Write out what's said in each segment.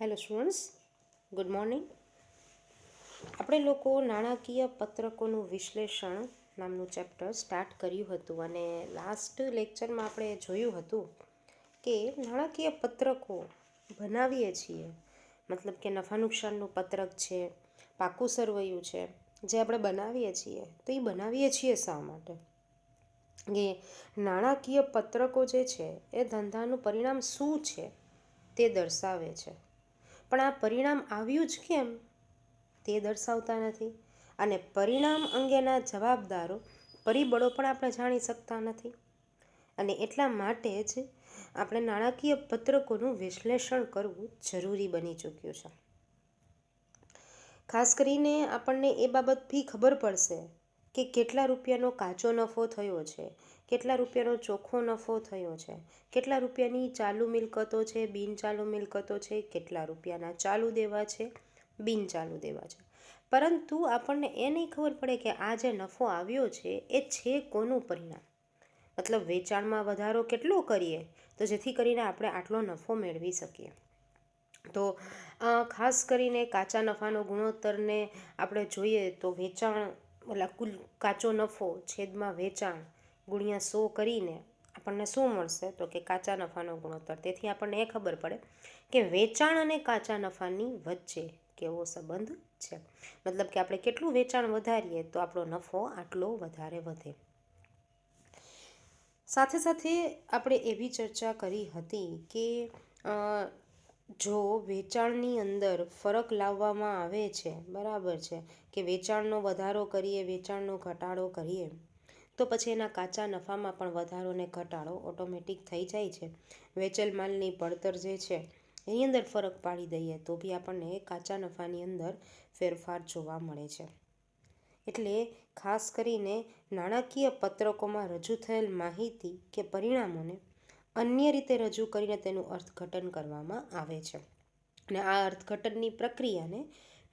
Hello students, good morning. આપણે લોકો નાણાકીય પત્રકોનું વિશ્લેષણ નામનું ચેપ્ટર સ્ટાર્ટ કર્યું હતું અને લાસ્ટ લેક્ચરમાં આપણે જોયું હતું કે નાણાકીય પત્રકો બનાવીએ છીએ. મતલબ કે નફા નુકસાનનું પત્રક છે, પાકું સરવૈયું છે, જે આપણે બનાવીએ છીએ, તો એ બનાવીએ છીએ શા માટે? કે નાણાકીય પત્રકો જે છે, એ ધંધાનું પરિણામ શું છે તે દર્શાવે છે. પણ આ પરિણામ આવ્યું જ કેમ? તે દર્શાવતા નથી. અને પરિણામ અંગેના જવાબદારો પરિબળો પણ આપણે જાણી શકતા નથી. અને એટલા માટે જ આપણે નાણાકીય પત્રકોનું વિશ્લેષણ કરવું જરૂરી બની ચૂક્યું છે. ખાસ કરીને આપણને એ બાબત બી ખબર પડશે કે કેટલા રૂપિયાનો કાચો નફો થયો છે કેટલા રૂપિયાનો ચોખ્ખો નફો થયો છે? કેટલા રૂપિયાની ચાલુ મિલકતો છે? બિનચાલુ મિલકતો છે? કેટલા રૂપિયાના ચાલુ દેવા છે? બિનચાલુ દેવા છે. પરંતુ આપણને એ નહીં ખબર પડે કે આ જે નફો આવ્યો છે, એ છે કોનું પરિણામ? મતલબ વેચાણમાં વધારો કેટલો કરીએ? તો જેથી કરીને આપણે આટલો નફો મેળવી શકીએ. તો ખાસ કરીને કાચા નફાનો ગુણોત્તરને આપણે જોઈએ તો વેચાણ, ઓલા કુલ કાચો નફો, છેદમાં વેચાણ ગુણ્યા સો કરીને આપણને શું મળશે? તો કે કાચા નફાનો ગુણોત્તર. તેથી આપણને એ ખબર પડે કે વેચાણ અને કાચા નફાની વચ્ચે કેવો સંબંધ છે. મતલબ કે આપણે કેટલું વેચાણ વધારીએ તો આપણો નફો આટલો વધારે વધે. સાથે સાથે આપણે એવી ચર્ચા કરી હતી કે જો વેચાણની અંદર ફરક લાવવામાં આવે છે, બરાબર છે, કે વેચાણનો વધારો કરીએ, વેચાણનો ઘટાડો કરીએ તો પછી એના કાચા નફામાં પણ વધારો ને ઘટાડો ઓટોમેટિક થઈ જાય છે. વેચેલ માલની પડતર જે છે, એની અંદર ફરક પાડી દઈએ તો બી આપણને કાચા નફાની અંદર ફેરફાર જોવા મળે છે. એટલે ખાસ કરીને નાણાકીય પત્રકોમાં રજૂ થયેલ માહિતી કે પરિણામોને અન્ય રીતે રજૂ કરીને તેનું અર્થઘટન કરવામાં આવે છે. અને આ અર્થઘટનની પ્રક્રિયાને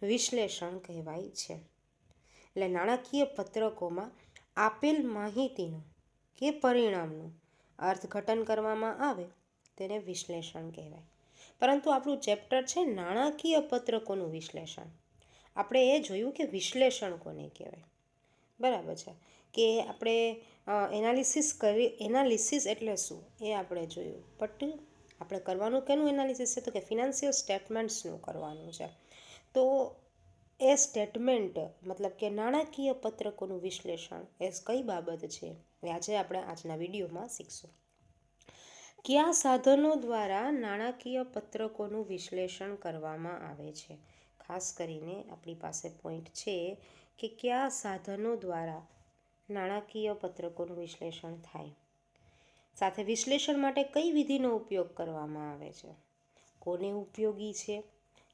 વિશ્લેષણ કહેવાય છે. એટલે નાણાકીય પત્રકોમાં આપેલ માહિતીનું કે પરિણામનું અર્થઘટન કરવામાં આવે તેને વિશ્લેષણ કહેવાય. પરંતુ આપણું ચેપ્ટર છે નાણાકીય પત્રકોનું વિશ્લેષણ. આપણે એ જોયું કે વિશ્લેષણ કોને કહેવાય? બરાબર છે. કે આપણે એનાલિસિસ કરી એનાલિસિસ એટલે શું? એ આપણે જોયું. બટ આપણે કરવાનું કેનું એનાલિસિસ છે? તો કે ફિનાન્શિયલ સ્ટેટમેન્ટ્સનું કરવાનું છે. તો એ સ્ટેટમેન્ટ, મતલબ કે નાણાકીય પત્રકોનું વિશ્લેષણ, એ કઈ બાબત છે? એ આજે આપણે આજના વિડીયોમાં શીખશું. કયા સાધનો દ્વારા નાણાકીય પત્રકોનું વિશ્લેષણ કરવામાં આવે છે? ખાસ કરીને આપણી પાસે પોઈન્ટ છે કે કયા સાધનો દ્વારા નાણાકીય પત્રકોનું વિશ્લેષણ થાય. સાથે વિશ્લેષણ માટે કઈ વિધિનો ઉપયોગ કરવામાં આવે છે? કોને ઉપયોગી છે?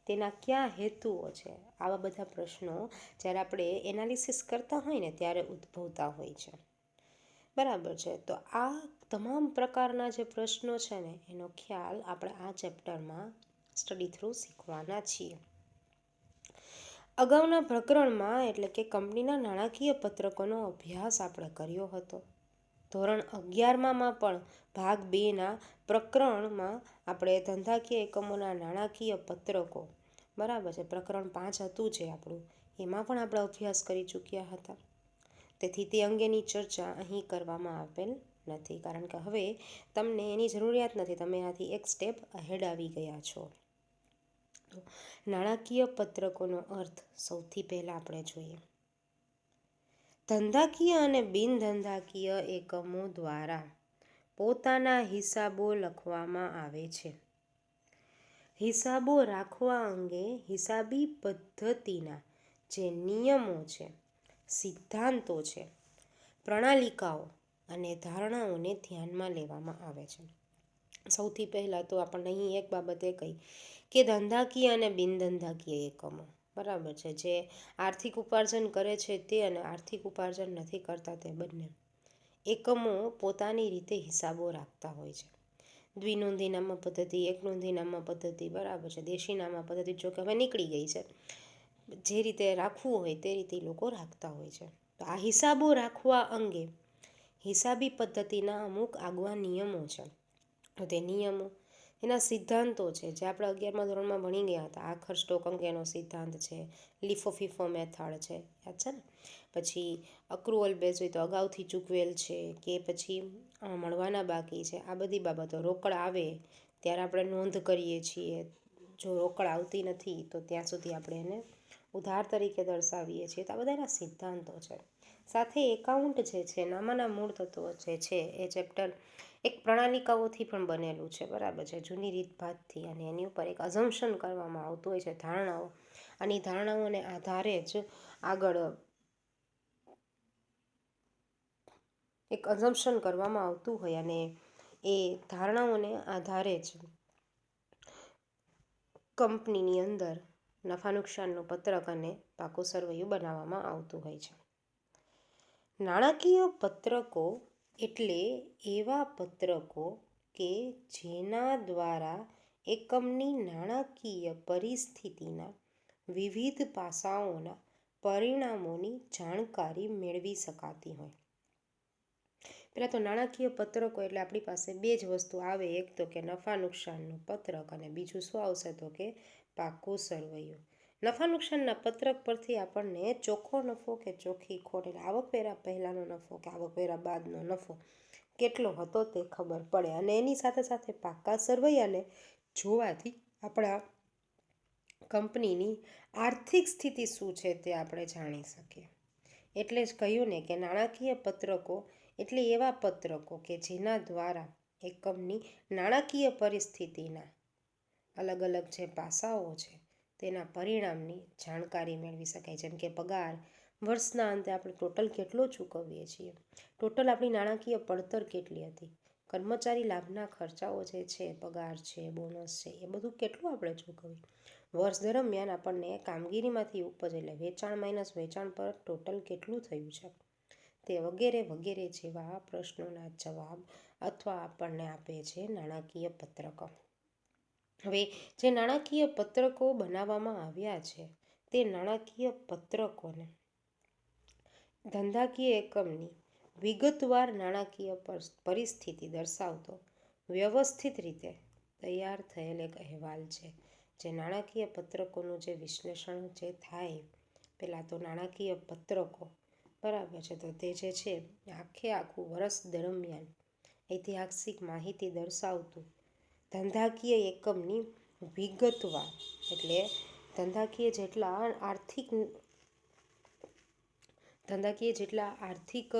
તેના કયા હેતુઓ છે? આવા બધા પ્રશ્નો જ્યારે આપણે એનાલિસિસ કરતા હોય ને ત્યારે ઉદ્ભવતા હોય છે. બરાબર છે? તો આ તમામ પ્રકારના જે પ્રશ્નો છે ને, એનો ખ્યાલ આપણે આ ચેપ્ટરમાં સ્ટડી થ્રુ શીખવાના છીએ. અગાઉના પ્રકરણમાં એટલે કે કંપનીના નાણાકીય પત્રકોનો અભ્યાસ આપણે કર્યો હતો. ધોરણ અગિયારમાં પણ ભાગ બેના પ્રકરણમાં આપણે ધંધાકીય એકમોના નાણાકીય પત્રકો, બરાબર છે, પ્રકરણ પાંચ હતું જે આપણું, એમાં પણ આપણે અભ્યાસ કરી ચૂક્યા હતા. તેથી તે અંગેની ચર્ચા અહીં કરવામાં આપેલ નથી, કારણ કે હવે તમને એની જરૂરિયાત નથી, તમે આથી એક સ્ટેપ અહેડ આવી ગયા છો. નાણાકીય પત્રકોનો અર્થ સૌથી પહેલાં આપણે જોઈએ. ધંધાકીય અને બિન ધંધાકીય એકમો દ્વારા પોતાના હિસાબો લખવામાં આવે છે. હિસાબો રાખવા અંગે હિસાબી પદ્ધતિના જે નિયમો છે, સિદ્ધાંતો છે, પ્રણાલિકાઓ અને ધારણાઓને ધ્યાનમાં લેવામાં આવે છે. સૌથી પહેલાં તો આપણને અહીં એક બાબતે કહી કે ધંધાકીય અને બિનધંધાકીય એકમો બરાબર છે. જે આર્થિક ઉપાર્જન કરે છે તે અને આર્થિક ઉપાર્જન નથી કરતા તે બંને એકમો પોતાની રીતે હિસાબો રાખતા હોય છે. દ્વિનોંધી નામા પદ્ધતિ એક નોંધી નામા પદ્ધતિ, બરાબર છે. દેશી નામા પદ્ધતિ, જો કે હવે નીકળી ગઈ છે. જે રીતે રાખવું હોય તે રીતે લોકો રાખતા હોય છે. તો આ હિસાબો રાખવા અંગે હિસાબી પદ્ધતિના અમુક આગવા નિયમો છે. તો તે નિયમો એના સિદ્ધાંતો છે, જે આપણે અગિયારમા ધોરણમાં ભણી ગયા હતા. આખર સ્ટોક અંકેનો સિદ્ધાંત છે, લિફોફિફો ફીફો મેથડ છે, યાદ છે ને? પછી અક્રુઅલ બેઝ હોય તો અગાઉથી ચૂકવેલ છે, કે પછી મળવાના બાકી છે, આ બધી બાબતો. રોકડ આવે ત્યારે આપણે નોંધ કરીએ છીએ. જો રોકડ આવતી નથી, તો ત્યાં સુધી આપણે એને ઉધાર તરીકે દર્શાવીએ છીએ. તો આ બધા એના સિદ્ધાંતો છે. સાથે એકાઉન્ટ જે છે, નામાના મૂળ તત્વો જે છે, એ ચેપ્ટર એક પ્રણાલિકાઓથી પણ બનેલું છે, બરાબર છે. જૂની રીતભાતથી અને એની ઉપર એક અઝમ્પશન કરવામાં આવતું હોય છે, ધારણાઓ. અને એ ધારણાઓને આધારે જ આગળ એક અઝમ્પશન કરવામાં આવતું હોય અને એ ધારણાઓને આધારે જ કંપનીની અંદર નફા નુકસાનનું પત્રક અને પાકું સરવૈયું બનાવવામાં આવતું હોય છે. નાણાકીય પત્રકો એટલે એવા પત્રકો કે જેના દ્વારા એકમની નાણાકીય પરિસ્થિતિના વિવિધ પાસાઓના પરિણામોની જાણકારી મેળવી શકાતી હોય. પહેલાં તો નાણાકીય પત્રકો એટલે આપણી પાસે બે જ વસ્તુ આવે, એક તો કે નફા નુકસાનનું પત્રક અને બીજું શું આવશે તો કે પાકું સરવૈયું. નફા નુકસાનના પત્રક પરથી આપણને ચોખ્ખો નફો કે ચોખ્ખી ખોટ એટલે આવકવેરા પહેલાંનો નફો કે આવકવેરા બાદનો નફો કેટલો હતો તે ખબર પડે અને એની સાથે સાથે પાકા સરવૈયાને જોવાથી આપણા કંપનીની આર્થિક સ્થિતિ શું છે તે આપણે જાણી શકીએ. એટલે જ કહ્યું ને કે નાણાકીય પત્રકો એટલે એવા પત્રકો કે જેના દ્વારા એકમની નાણાકીય પરિસ્થિતિના અલગ અલગ જે પાસાઓ છે તેના પરિણામની જાણકારી મેળવી શકાય. જેમ કે પગાર, વર્ષના અંતે આપણે ટોટલ કેટલો ચૂકવીએ છીએ? ટોટલ આપણી નાણાકીય પડતર કેટલી હતી? કર્મચારી લાભના ખર્ચાઓ જે છે, પગાર છે, બોનસ છે, એ બધું કેટલું આપણે ચૂકવ્યું વર્ષ દરમિયાન આપણને કામગીરીમાંથી ઉપજ એટલે વેચાણ માઇનસ વેચાણ પર ટોટલ કેટલું થયું છે? તે વગેરે વગેરે જેવા પ્રશ્નોના જવાબ અથવા આપણને આપે છે નાણાકીય પત્રકો. હવે જે નાણાકીય પત્રકો બનાવવામાં આવ્યા છે, તે નાણાકીય પત્રકોને ધંધાકીય એકમની વિગતવાર નાણાકીય પરિસ્થિતિ દર્શાવતો વ્યવસ્થિત રીતે તૈયાર થયેલ એક અહેવાલ છે, જે નાણાકીય પત્રકોનું જે વિશ્લેષણ જે થાય પહેલાં તો નાણાકીય પત્રકો બરાબર છે, તો તે જે છે, આખે આખું વર્ષ દરમિયાન ઐતિહાસિક માહિતી દર્શાવતું ધંધાકીય એકમની વિગતવાર, એટલે ધંધાકીય જેટલા આર્થિક ધંધાકીય જેટલા આર્થિક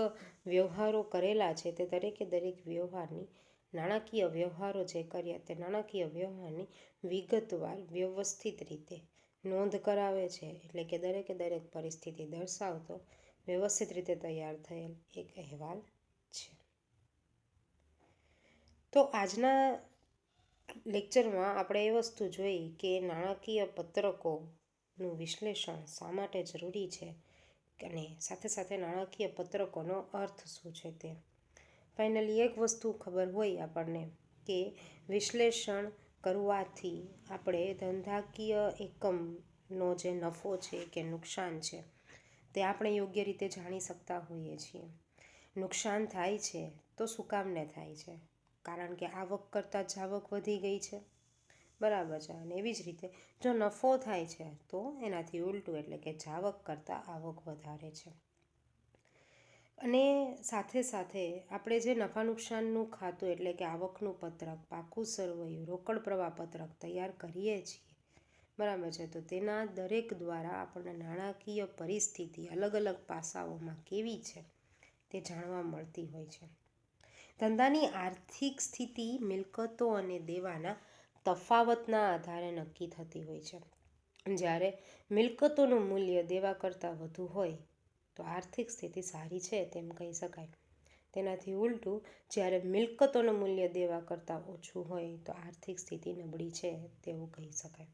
વ્યવહારો કરેલા છે તે દરેકે દરેક વ્યવહારની, નાણાકીય વ્યવહારો જે કર્યા તે નાણાકીય વ્યવહારની વિગતવાર, વ્યવસ્થિત રીતે નોંધ કરાવે છે. એટલે કે દરેકે દરેક પરિસ્થિતિ દર્શાવતો, વ્યવસ્થિત રીતે તૈયાર થયેલ એક અહેવાલ છે. તો આજના લેક્ચરમાં આપણે એ વસ્તુ જોઈ કે નાણાકીય પત્રકોનું વિશ્લેષણ શા માટે જરૂરી છે અને સાથે સાથે નાણાકીય પત્રકોનો અર્થ શું છે તે. ફાઇનલી એક વસ્તુ ખબર હોય આપણને કે વિશ્લેષણ કરવાથી આપણે ધંધાકીય એકમનો જે નફો છે કે નુકસાન છે તે આપણે યોગ્ય રીતે જાણી શકતા હોઈએ છીએ. નુકસાન થાય છે તો શું કામને થાય છે? કારણ કે આવક કરતાં જાવક વધી ગઈ છે. બરાબર છે, અને એવી જ રીતે જો નફો થાય છે, તો એનાથી ઉલટું એટલે કે જાવક કરતાં આવક વધારે છે. અને સાથે સાથે આપણે જે નફા નુકસાનનું ખાતું એટલે કે આવકનું પત્રક, પાકું સરવૈયું, રોકડ પ્રવાહ પત્રક તૈયાર કરીએ છીએ, બરાબર છે, તો તેના દરેક દ્વારા આપણને નાણાકીય પરિસ્થિતિ અલગ અલગ પાસાઓમાં કેવી છે તે જાણવા મળતી હોય છે. ધંધાની આર્થિક સ્થિતિ, મિલકતો અને દેવાના તફાવતના આધારે નક્કી થતી હોય છે. જ્યારે મિલકતોનું મૂલ્ય દેવા કરતાં વધુ હોય, તો આર્થિક સ્થિતિ સારી છે તેમ કહી શકાય. તેનાથી ઉલટું, જ્યારે મિલકતોનું મૂલ્ય દેવા કરતાં ઓછું હોય, તો આર્થિક સ્થિતિ નબળી છે તેવું કહી શકાય.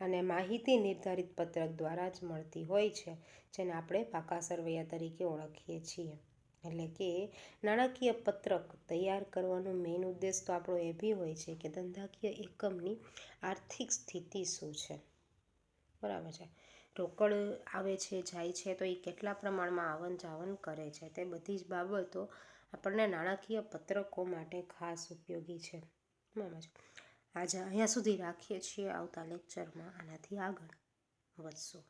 અને માહિતી નિર્ધારિત પત્રક દ્વારા જ મળતી હોય છે, જેને આપણે પાકા સરવૈયા તરીકે ઓળખીએ છીએ. એટલે કે નાણાકીય પત્રક તૈયાર કરવાનો મેઇન ઉદ્દેશ તો આપણો એ બી હોય છે કે ધંધાકીય એકમની આર્થિક સ્થિતિ શું છે. બરાબર છે. રોકડ આવે છે, જાય છે, તો એ કેટલા પ્રમાણમાં આવન જાવન કરે છે તે બધી જ બાબતો આપણને નાણાકીય પત્રકો માટે ખાસ ઉપયોગી છે. બરાબર છે. આજે અહીંયા સુધી રાખીએ છીએ આવતા લેક્ચરમાં આનાથી આગળ વધશું.